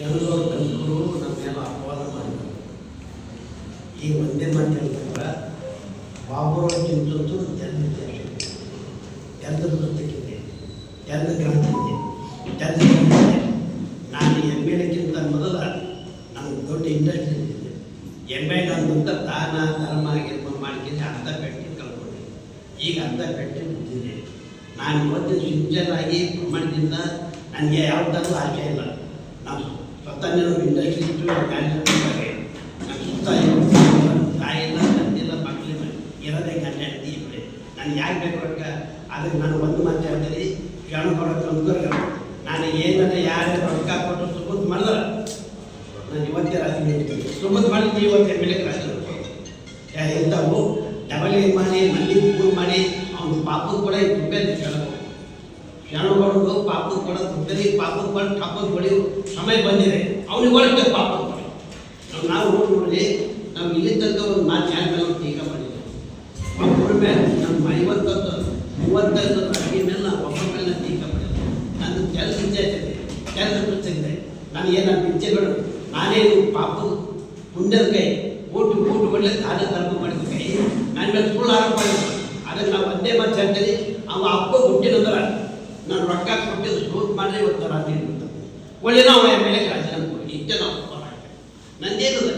ಕೆಲವರು ನಮ್ಮ ನಮ್ಮೆಲ್ಲ ಅಪವಾದ ಮಾಡಿದರು. ಈಗ ಒಂದೇ ಮಾತು ಹೇಳ್ತಾರೆ ಬಾಬುರವ್ರ ಚಿಂತದ್ದು ಜನ ಎಲ್ಲ ಜೊತೆಗಿದೆ ಎಲ್ಲ ಕ್ರಾಂತಿದೆ ಎಲ್ಲ ಕ್ರಾಂತಿದೆ ನಾನು ಎಂ ಎಡ್ಕಿಂತ ಮೊದಲ ನಾನು ದೊಡ್ಡ ಇಂಡಸ್ಟ್ರಿ ಇದ್ದಿದೆ ಎಂ ಎಡ್ ಅಂತ ದಾನ, ಧರ್ಮ ಗಿರ್ಮ ಮಾಡ್ಕೊಂಡು ಅರ್ಧ ಕಳ್ಕೊಂಡೆ. ಈಗ ಅರ್ಧ ಪೆಟ್ಟಿ ಬಿದ್ದಿದೆ ನಾನು ಇವತ್ತು ಆಗಿ ಪ್ರಮಾಣದಿಂದ ನನಗೆ ಯಾವ ಥರದ ಆಸೆ ಇಲ್ಲ. ನಾನು ಸ್ವತಃ ಇಂಡಸ್ಟ್ರಿ ಇಟ್ಟು ಮ್ಯಾನೇಜ್ಮೆಂಟ್ ನಾನು ಸುತ್ತ ತಾಯಿಲ್ಲ ಗಂಟೆ ಅಡ್ಡಿ ಇಬ್ಬರೇ ನಾನು ಯಾಕೆ ಬೇಕು ರೊಕ್ಕ ಅದಕ್ಕೆ ನಾನು ಒಂದು ಮಾತು ಹೇಳ್ತೀನಿ ಹೆಣ್ಣು ಕೊಡೋಕೆ ಅನುಕೂಲ ನಾನು ಏನಂದ್ರೆ ಯಾರು ರೊಕ್ಕ ಕೊಟ್ಟು ಸುಬುದ್ ಮಾಡಿದ್ರೆ ನಾನು ಇವತ್ತೇ ರಾಜಿ ಹೇಳ್ತೀನಿ ಸುಬುತ್ ಮಾಡಿದ್ದು ಇವತ್ತೇ ಮೇಲೆ ರಾಜಿ ಎಂಥವು? ಡಬಲ್ ಮಾಡಿ ಮಂದಿ ಪೂಲ್ ಮಾಡಿ, ಅವ್ನ ಪಾಪದ ಕೂಡ ದುಡ್ಡಲ್ಲಿ ಕ್ಷಣ ಕೊಡೋದು ಪಾಪದ ಕೊಡ, ದುಡ್ಡಲ್ಲಿ ಪಾಪದ ಕೊಡ, ಠಪ್ಪದ ಹೊಡೆಯೋ ಸಮಯ ಬಂದಿದೆ. ಅವನಿಗೆ ಒಳಗೆ ಪಾಪ ಕೊಡ. ನಾವು ನಾವು ನೋಡಿ ನಾವು ಇಲ್ಲಿ ತನಕ ಒಂದು ಮಾತು ಯಾರ ಮೇಲೆ ಒಂದು ಟೀಕಾ ಮಾಡಿದ್ದೇವೆ ನಮ್ಮ ಐವತ್ತೊಂದು ಮೂವತ್ತೈದು ಅಡುಗೆ ಮೇಲೆ ನಾವು ಒಬ್ಬರ ಮೇಲೆ ಟೀಕಾ ಮಾಡಿದ್ದೆ ನನ್ನ ಕೆಲಸ ಇದೆ ಕೆಲಸ ಇದೆ ನಾನು ಏನು ಪಿಕ್ಚರ್ಗಳು ನಾನೇನು ಪಾಪದ ಪುಣ್ಯದ ಕೈ ಊಟ ಊಟ ಒಳ್ಳೆ ದಾನ ಧರ್ಮ ಮಾಡಿದ ಕೈ? ನನ್ನ ಮೇಲೆ ಸುಳ್ಳು ಆರೋಪ ಅದಕ್ಕೆ ನಾವು ಒಂದೇ ಮಾತು ಹೇಳ್ತೀನಿ, ಅವ ಅಪ್ಪ ಹುಟ್ಟಿನಂದ್ರ ನಾನು ರೊಕ್ಕ ಕೊಟ್ಟಿದ್ದು ಸೂಟ್ ಮಾಡಿದ್ರೆ ಇವತ್ತು ರಾತ್ರಿ ಇರ್ತದೆ ಒಳ್ಳೆ ನಾವು ಎಂ ಎಲ್ ಎ ರಾಜೀನಾಮೆ ಕೊಡಿ ಇಷ್ಟೇ ನಾವು ನಂದೇನು ನಂದೇನದ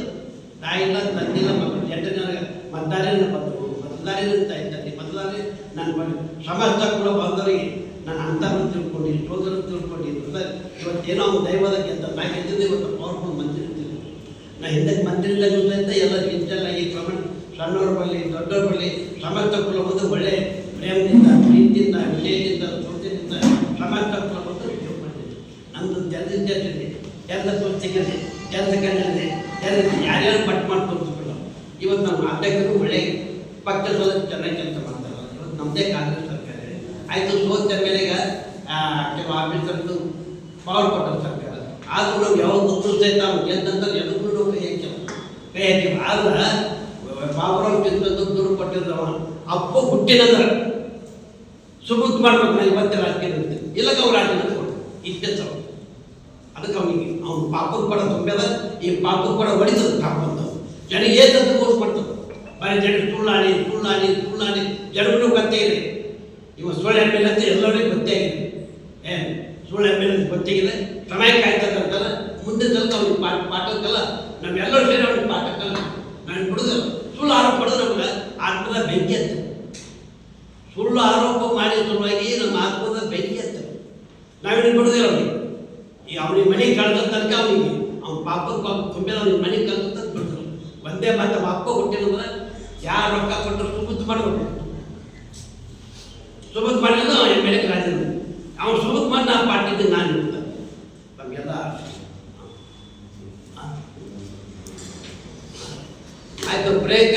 ತಾಯಿಲ್ಲ ತಂದಿಲ್ಲ ಮಕ್ಕಳು ಜನರ ಮತದಾರನ ಬಂದರು ಮತದಾರನ ತಾಯಿ, ತಂದೆ. ಮತದಾರ ನನ್ನ ಸಮಸ್ತ ಕೂಡ ಬಂದವರಿಗೆ ನಾನು ಅಂತರನ್ನು ತಿಳ್ಕೊಂಡು ಇಷ್ಟೋದನ್ನು ತಿಳ್ಕೊಂಡು ಇವತ್ತೇನೋ ದೈವದ ಅಂತ ನಾ ಗೆದ್ದಿದ್ದು ಇವತ್ತು ಪವರ್ಫುಲ್ ಮಂತ್ರಿ ನಾ ಹಿಂದಕ್ಕೆ ಮಂತ್ರಿ ಇಲ್ಲ ಎಲ್ಲ ಎಲ್ಲ ಈ ಪ್ರಮಾಣ ಸಣ್ಣವ್ರ ಬರಲಿ ದೊಡ್ಡವ್ರ ಬಳಿ ಸಮಸ್ತ ಕೂಡ ಒಂದು ಒಳ್ಳೆ ಇದೆ ಎಲ್ಲ ತೋರಿಸಿದೆ ಕೆಲಸ ಕಂಡಿದೆ ಎಲ್ಲ ಯಾರ್ಯಾರು ಪಟ್ಟು ಮಾಡಿ ತೋರಿಸ್ಬಿಡೋ ಇವತ್ತು ನಮ್ಮ ಅಧ್ಯಕ್ಷರು ಒಳ್ಳೆ ಸೋದರ ಚೆನ್ನಾಗಿ ಕೆಲಸ ಮಾಡ್ತಾರೆ. ಇವತ್ತು ನಮ್ಮದೇ ಕಾಂಗ್ರೆಸ್ ಸರ್ಕಾರ ಆಯಿತು, ಸೋತ ಮೇಲೆ ಕೆಲವು ಆಫೀಸರ್ದು ಪವರ್ ಕೊಟ್ಟರು ಸರ್ಕಾರ. ಆದರೂ ನಾವು ಯಾವ ಗೊತ್ತು ಸಹಿತ ನಾವು ಗೆದ್ದಂತ ಎಲ್ಲರೂ ನಾವು ಕೈ ಹಾಕಿಲ್ಲ ಕೈ ಹಾಕಿಲ್ಲ ಆದ್ರೆ, ಬಾಬುರಾವ್ ಚಿಂತದ್ದು ದುಡ್ಡು ಕೊಟ್ಟಿದ್ದವ ಅಪ್ಪ ಹುಟ್ಟಿನಂದ್ರೆ ಸುಬುತ್ ಮಾಡ್ಬೇಕು. ನಾ ಇವತ್ತೇ ರಾಜಕೀಯ ಇಲ್ಲ ಗೌರವ ರಾಜಕೀಯ ಇಷ್ಟೇ ಸವ ಅದಕ್ಕೆ ಅವನಿಗೆ ಅವನು ಪಾಪದ ಕೂಡ ತುಂಬ್ಯದ ಈ ಪಾಪದ ಕೂಡ ಹೊಡಿತದ ಪಾಪಂತ ಜನ ಏತದ್ದು ಓಟ್ ಮಾಡ್ತದ ಬರೀ ಜನ ಸುಳ್ಳಾಡಿ ಸುಳ್ಳಾಡಿ ಸುಳ್ಳಾಡಿ ಜನಗಳು ಗೊತ್ತೇ ಇದೆ ಇವ ಸುಳ್ಳು ಎಮ್ಮೆಲ್ ಅಂತ ಎಲ್ಲರಿಗೂ ಗೊತ್ತೇ ಆಗಿದೆ ಏ, ಸುಳ್ಳು ಮೇಲೆ ಅಂತ ಗೊತ್ತಾಗಿದೆ ಸಮಯ ಕಾಯ್ತದಂತಲ್ಲ ಮುಂದೆ ತನಕ ಅವ್ನಿಗೆ ಪಾಠ, ಪಾಠಕ್ಕಲ್ಲ. ನಮ್ಮೆಲ್ಲರೂ ಸೇರಿ ಅವ್ನಿಗೆ ಪಾಠಕ್ಕಲ್ಲ. ನಾನು ಬಿಡುದು ಸುಳ್ಳು ಆರೋಪ ಪಡೆದು ನಮ್ಗೆ ಆತ್ಮದ ಬೆಂಕಿ ಅಂತ. ಸುಳ್ಳು ಆರೋಪ ಮಾಡಿ ಸಲುವಾಗಿ ನಮ್ಮ ಆತ್ಮದ ಬೆಂಕಿ ಅಂತ. ನಾವೇನು ಬಿಡುದಿಲ್ಲ ಅವನಿಗೆ. ಅವನಿಗೆ ಮನೆ ಕಳೆದ ತನಕ ಅವನಿಗೆ, ಅವ್ನ ಪಾಪಕ್ಕೆ ಪಾಪ ತುಂಬಿದ ಅವನಿಗೆ ಮನೆ ಕಳೆದ ತನಕ ಬಿಡ್ತಾರೆ ಒಂದೇ ಮತ್ತೆ ಅಪ್ಪ ಹುಟ್ಟಿದ್ರೆ ಯಾರು ರೊಕ್ಕ ಕೊಟ್ಟರು ಸುಬುತ್ ಮಾಡಬೇಕು. ಸುಬುತ್ ಮಾಡಿದ್ರು ಅವನ ಮೇಲೆ ಎ ಅವನು ಅವ್ನು ಸುಬುತ್ ಮಾಡಿ ನಾನು ಪಾಟಿದ್ದು ನಾನು ನಮಗೆಲ್ಲ ಆಯ್ತು ಬ್ರೇಕ್